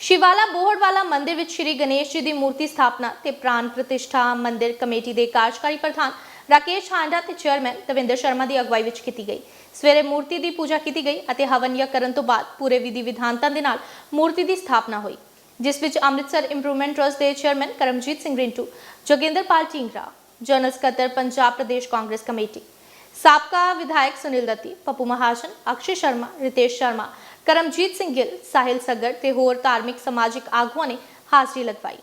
ਸ਼ਿਵਾਲਾ ਬੋਹੜਵਾਲਾ ਮੰਦਿਰ ਵਿੱਚ ਸ਼੍ਰੀ ਗਣੇਸ਼ ਜੀ ਦੀ ਮੂਰਤੀ ਸਥਾਪਨਾ ਤੇ ਪ੍ਰਾਨ ਪ੍ਰਤਿਸ਼ਠਾ ਮੰਦਿਰ ਕਮੇਟੀ ਦੇ ਕਾਰਜਕਾਰੀ ਪ੍ਰਧਾਨ ਰਾਕੇਸ਼ ਹਾਂਡਾ ਤੇ ਚੇਅਰਮੈਨ ਦਵਿੰਦਰ ਸ਼ਰਮਾ ਦੀ ਅਗਵਾਈ ਵਿੱਚ ਕੀਤੀ ਗਈ। ਸਵੇਰੇ ਮੂਰਤੀ ਦੀ ਪੂਜਾ ਕੀਤੀ ਗਈ ਅਤੇ ਹਵਨ ਕਰਨ ਤੋਂ ਬਾਅਦ ਪੂਰੇ ਵਿਧੀ ਵਿਧਾਨਤਾਂ ਦੇ ਨਾਲ ਮੂਰਤੀ ਦੀ ਸਥਾਪਨਾ ਹੋਈ, ਜਿਸ ਵਿੱਚ ਅੰਮ੍ਰਿਤਸਰ ਇੰਪਰੂਵਮੈਂਟ ਟਰਸਟ ਦੇ ਚੇਅਰਮੈਨ ਕਰਮਜੀਤ ਸਿੰਘ ਰਿੰਟੂ, ਜੋਗਿੰਦਰਪਾਲ ਢੀਂਗਰਾ ਜਨਰਲ ਸਕੱਤਰ ਪੰਜਾਬ ਪ੍ਰਦੇਸ਼ ਕਾਂਗਰਸ ਕਮੇਟੀ ਸਾਬਕਾ ਵਿਧਾਇਕ ਸੁਨੀਲ ਦੱਤੀ, ਪੱਪੂ ਮਹਾਜਨ, ਅਕਸ਼ੇ ਸ਼ਰਮਾ, ਰਿਤੇਸ਼ ਸ਼ਰਮਾ ਕਰਮਜੀਤ ਸਿੰਘ ਗਿੱਲ, ਸਾਹਿਲ ਸੱਗੜ ਤੇ ਹੋਰ ਧਾਰਮਿਕ ਸਮਾਜਿਕ ਆਗੂਆਂ ਨੇ ਹਾਜ਼ਰੀ ਲਗਵਾਈ।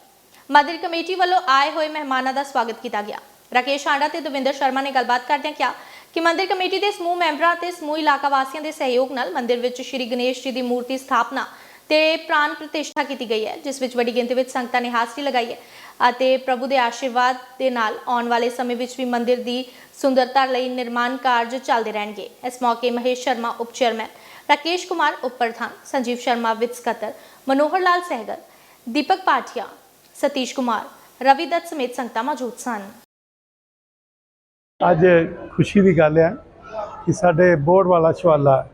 ਮੰਦਿਰ ਕਮੇਟੀ ਵੱਲੋਂ ਆਏ ਹੋਏ ਮਹਿਮਾਨਾਂ ਦਾ ਸਵਾਗਤ ਕੀਤਾ ਗਿਆ। ਰਾਕੇਸ਼ ਆਂਡਾ ਤੇ ਦਵਿੰਦਰ ਸ਼ਰਮਾ ਨੇ ਗੱਲਬਾਤ ਕਰਦਿਆਂ ਕਿਹਾ ਕਿ ਮੰਦਿਰ ਕਮੇਟੀ ਦੇ ਸਮੂਹ ਮੈਂਬਰਾਂ ਤੇ ਸਮੂਹ ਇਲਾਕਾ ਵਾਸੀਆਂ ਦੇ ਸਹਿਯੋਗ ਨਾਲ ਮੰਦਿਰ ਵਿੱਚ ਸ਼੍ਰੀ ਗਣੇਸ਼ ਜੀ ਦੀ ਮੂਰਤੀ ਸਥਾਪਨਾ ਤੇ ਪ੍ਰਾਨ ਪ੍ਰਤਿਸ਼ਠਾ ਕੀਤੀ ਗਈ ਹੈ, ਜਿਸ ਵਿੱਚ ਵੱਡੀ ਗਿਣਤੀ ਵਿੱਚ ਸੰਗਤਾਂ ਨੇ ਹਾਜ਼ਰੀ ਲਗਾਈ ਹੈ ਅਤੇ ਪ੍ਰਭੂ ਦੇ ਆਸ਼ੀਰਵਾਦ ਦੇ ਨਾਲ ਆਉਣ ਵਾਲੇ ਸਮੇਂ ਵਿੱਚ ਵੀ ਮੰਦਿਰ ਦੀ ਸੁੰਦਰਤਾ ਲਈ ਨਿਰਮਾਣ ਕਾਰਜ ਚੱਲਦੇ ਰਹਿਣਗੇ। ਇਸ ਮੌਕੇ ਮਹੇਸ਼ ਸ਼ਰਮਾ ਉਪ ਚੇਅਰਮੈਨ, ਰਾਕੇਸ਼ ਕੁਮਾਰ ਉਪ ਪ੍ਰਧਾਨ, ਸੰਜੀਵ ਸ਼ਰਮਾ ਵਿੱਤ ਸਕੱਤਰ, ਮਨੋਹਰ ਲਾਲ ਸਹਿਗਲ, ਦੀਪਕ ਪਾਠੀਆ, ਸਤੀਸ਼ ਕੁਮਾਰ, ਰਵੀ ਦੱਤ ਸਮੇਤ ਸੰਗਤਾਂ ਮੌਜੂਦ ਸਨ। ਅੱਜ ਖੁਸ਼ੀ ਦੀ ਗੱਲ ਹੈ ਕਿ ਸਾਡੇ ਬੋਰਡ ਵਾਲਾ ਸ਼ਵਾਲਾ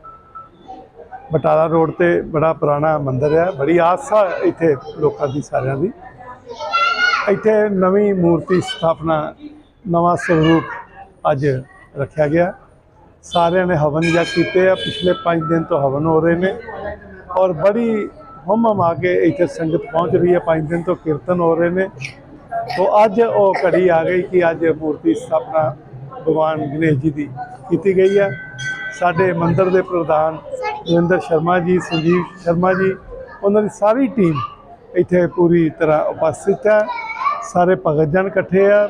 ਬਟਾਲਾ ਰੋਡ ਤੇ ਬੜਾ ਪੁਰਾਣਾ ਮੰਦਿਰ ਹੈ। ਬੜੀ ਆਸਾ ਇੱਥੇ ਲੋਕਾਂ ਦੀ, ਸਾਰਿਆਂ ਦੀ। ਇੱਥੇ ਨਵੀਂ ਮੂਰਤੀ ਸਥਾਪਨਾ, ਨਵਾਂ ਸਰੂਪ ਅੱਜ ਰੱਖਿਆ ਗਿਆ। ਸਾਰਿਆਂ ਨੇ ਹਵਨ ਜਗ ਕੀਤੇ ਆ। ਪਿਛਲੇ 5 ਦਿਨ ਤੋਂ ਹਵਨ ਹੋ ਰਹੇ ਨੇ ਔਰ ਬੜੀ ਹਮ ਹਮ ਆ ਕੇ ਇੱਥੇ ਸੰਗਤ ਪਹੁੰਚ ਰਹੀ ਹੈ। 5 ਦਿਨ ਤੋਂ ਕੀਰਤਨ ਹੋ ਰਹੇ ਨੇ। ਤੋ ਅੱਜ ਉਹ ਘੜੀ ਆ ਗਈ ਕਿ ਅੱਜ ਮੂਰਤੀ ਸਥਾਪਨਾ ਭਗਵਾਨ ਗਣੇਸ਼ ਜੀ ਦੀ ਕੀਤੀ ਗਈ ਹੈ। ਸਾਡੇ ਮੰਦਿਰ ਦੇ ਪ੍ਰਧਾਨ ਜਿੰਦਰ ਸ਼ਰਮਾ ਜੀ, ਸੰਜੀਵ ਸ਼ਰਮਾ ਜੀ, ਉਹਨਾਂ ਦੀ ਸਾਰੀ ਟੀਮ ਇੱਥੇ ਪੂਰੀ ਤਰ੍ਹਾਂ ਉਪਸਥਿਤ ਹੈ। ਸਾਰੇ ਭਗਤ ਜਨ ਇਕੱਠੇ ਆ।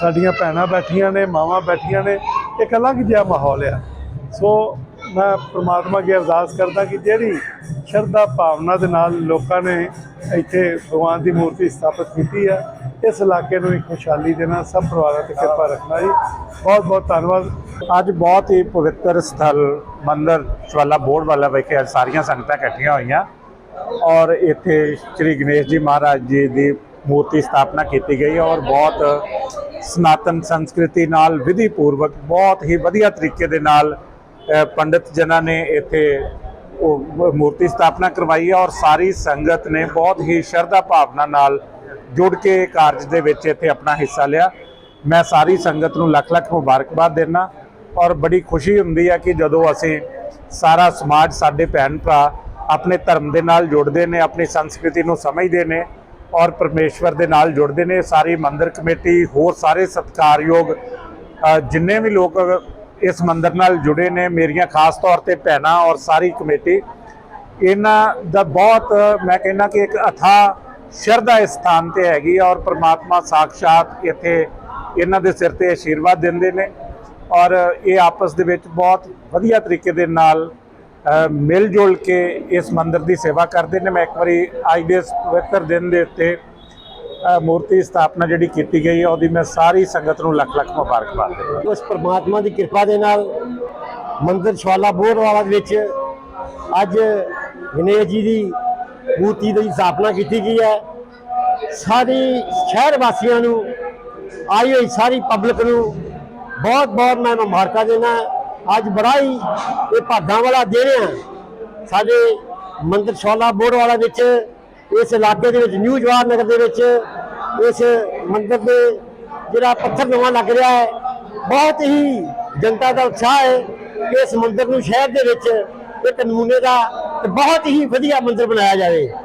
ਸਾਡੀਆਂ ਭੈਣਾਂ ਬੈਠੀਆਂ ਨੇ, ਮਾਵਾਂ ਬੈਠੀਆਂ ਨੇ। ਇੱਕ ਅਲੱਗ ਜਿਹਾ ਮਾਹੌਲ ਆ। ਸੋ ਮੈਂ ਪ੍ਰਮਾਤਮਾ ਅੱਗੇ ਅਰਦਾਸ ਕਰਦਾ ਕਿ ਜਿਹੜੀ ਸ਼ਰਧਾ ਭਾਵਨਾ ਦੇ ਨਾਲ ਲੋਕਾਂ ਨੇ ਇੱਥੇ ਭਗਵਾਨ ਦੀ ਮੂਰਤੀ ਸਥਾਪਿਤ ਕੀਤੀ ਹੈ ਇਸ ਇਲਾਕੇ ਨੂੰ ਵੀ ਖੁਸ਼ਹਾਲੀ ਦੇਣਾ, ਸਭ ਪਰਿਵਾਰਾਂ ਤੇ ਕਿਰਪਾ ਰੱਖਣਾ ਜੀ। ਬਹੁਤ ਬਹੁਤ ਧੰਨਵਾਦ। ਅੱਜ ਬਹੁਤ ਹੀ ਪਵਿੱਤਰ ਸਥਲ, ਮੰਦਰ ਸ਼ਵਾਲਾ ਬੋਰਡ ਵਾਲਾ ਵਿਖੇ ਅੱਜ ਸਾਰੀਆਂ ਸੰਗਤਾਂ ਇਕੱਠੀਆਂ ਹੋਈਆਂ। ਔਰ ਇੱਥੇ ਸ੍ਰੀ ਗਣੇਸ਼ ਜੀ ਮਹਾਰਾਜ ਜੀ ਦੀ ਮੂਰਤੀ ਸਥਾਪਨਾ ਕੀਤੀ ਗਈ ਔਰ ਬਹੁਤ ਸਨਾਤਨ ਸੰਸਕ੍ਰਿਤੀ ਨਾਲ ਵਿਧੀ ਪੂਰਵਕ ਬਹੁਤ ਹੀ ਵਧੀਆ ਤਰੀਕੇ ਦੇ ਨਾਲ ਪੰਡਿਤ ਜਨਾਂ ਨੇ ਇੱਥੇ ਉਹ ਮੂਰਤੀ ਸਥਾਪਨਾ ਕਰਵਾਈ ਔਰ ਸਾਰੀ ਸੰਗਤ ਨੇ ਬਹੁਤ ਹੀ ਸ਼ਰਧਾ ਭਾਵਨਾ ਨਾਲ ਜੁੜ ਕੇ ਕਾਰਜ ਦੇ ਵਿੱਚ ਇੱਥੇ ਆਪਣਾ ਹਿੱਸਾ ਲਿਆ। ਮੈਂ ਸਾਰੀ ਸੰਗਤ ਨੂੰ ਲੱਖ ਲੱਖ ਮੁਬਾਰਕਬਾਦ ਦੇਣਾ ਔਰ ਬੜੀ ਖੁਸ਼ੀ ਹੁੰਦੀ ਹੈ ਕਿ ਜਦੋਂ ਅਸੀਂ ਸਾਰਾ ਸਮਾਜ, ਸਾਡੇ ਭੈਣ ਭਰਾ ਆਪਣੇ ਧਰਮ ਦੇ ਨਾਲ ਜੁੜਦੇ ਨੇ, ਆਪਣੀ ਸੰਸਕ੍ਰਿਤੀ ਨੂੰ ਸਮਝਦੇ ਨੇ ਔਰ ਪਰਮੇਸ਼ਵਰ ਦੇ ਨਾਲ ਜੁੜਦੇ ਨੇ, ਸਾਰੀ ਮੰਦਿਰ ਕਮੇਟੀ, ਹੋਰ ਸਾਰੇ ਸਤਿਕਾਰਯੋਗ ਜਿੰਨੇ ਵੀ ਲੋਕ ਇਸ ਮੰਦਿਰ ਨਾਲ ਜੁੜੇ ਨੇ, ਮੇਰੀਆਂ ਖਾਸ ਤੌਰ ਤੇ ਭੈਣਾਂ ਔਰ ਸਾਰੀ ਕਮੇਟੀ, ਇਹਨਾਂ ਦਾ ਬਹੁਤ, ਮੈਂ ਕਹਿੰਦਾ ਕਿ ਇੱਕ ਅਥਾ ਸ਼ਰਧਾ ਇਸ ਸਥਾਨ ਤੇ ਹੈਗੀ ਔਰ ਪ੍ਰਮਾਤਮਾ ਸਾਖਸ਼ਾਤ ਇੱਥੇ ਇਹਨਾਂ ਦੇ ਸਿਰ ਤੇ ਆਸ਼ੀਰਵਾਦ ਦਿੰਦੇ ਨੇ। ਔਰ ਇਹ ਆਪਸ ਦੇ ਵਿੱਚ ਬਹੁਤ ਵਧੀਆ ਤਰੀਕੇ ਦੇ ਨਾਲ ਮਿਲ ਜੁਲ ਕੇ ਇਸ ਮੰਦਿਰ ਦੀ ਸੇਵਾ ਕਰਦੇ ਨੇ। ਮੈਂ ਇੱਕ ਵਾਰੀ ਅੱਜ ਦੇ ਇਸ ਪਵਿੱਤਰ ਦਿਨ ਦੇ ਉੱਤੇ ਮੂਰਤੀ ਸਥਾਪਨਾ ਜਿਹੜੀ ਕੀਤੀ ਗਈ ਹੈ ਉਹਦੀ ਮੈਂ ਸਾਰੀ ਸੰਗਤ ਨੂੰ ਲੱਖ ਲੱਖ ਮੁਬਾਰਕਬਾਦ ਦਿੰਦਾ ਉਸ ਪ੍ਰਮਾਤਮਾ ਦੀ ਕਿਰਪਾ ਦੇ ਨਾਲ ਮੰਦਿਰ ਸ਼ਵਾਲਾ ਬੋਰਵਾਲਾ ਦੇ ਵਿੱਚ ਅੱਜ ਗਣੇਸ਼ ਜੀ ਦੀ ਮੂਰਤੀ ਦੀ ਸਥਾਪਨਾ ਕੀਤੀ ਗਈ ਹੈ। ਸਾਰੀ ਸ਼ਹਿਰ ਵਾਸੀਆਂ ਨੂੰ, ਆਈ ਹੋਈ ਸਾਰੀ ਪਬਲਿਕ ਨੂੰ ਬਹੁਤ ਬਹੁਤ ਮੈਂ ਮੁਬਾਰਕਾਂ ਦੇਣਾ ਅੱਜ ਬੜਾ ਹੀ ਇਹ ਭਾਗਾਂ ਵਾਲਾ ਦਿਨ ਹੈ। ਸਾਡੇ ਮੰਦਰ ਮੰਦਿਰ ਸ਼ਵਾਲਾ ਬੋਰਵਾਲਾ ਵਿੱਚ, ਇਸ ਇਲਾਕੇ ਦੇ ਵਿੱਚ, ਨਿਊ ਜਵਾਹਰ ਨਗਰ ਦੇ ਵਿੱਚ, ਇਸ ਮੰਦਰ ਦੇ ਜਿਹੜਾ ਪੱਥਰ ਨਵਾਂ ਲੱਗ ਰਿਹਾ ਹੈ, ਬਹੁਤ ਹੀ ਜਨਤਾ ਦਾ ਉਤਸ਼ਾਹ ਹੈ ਕਿ ਇਸ ਮੰਦਰ ਨੂੰ ਸ਼ਹਿਰ ਦੇ ਵਿੱਚ ਇੱਕ ਨਮੂਨੇ ਦਾ ਤੇ ਬਹੁਤ ਹੀ ਵਧੀਆ ਮੰਦਰ ਬਣਾਇਆ ਜਾਵੇ।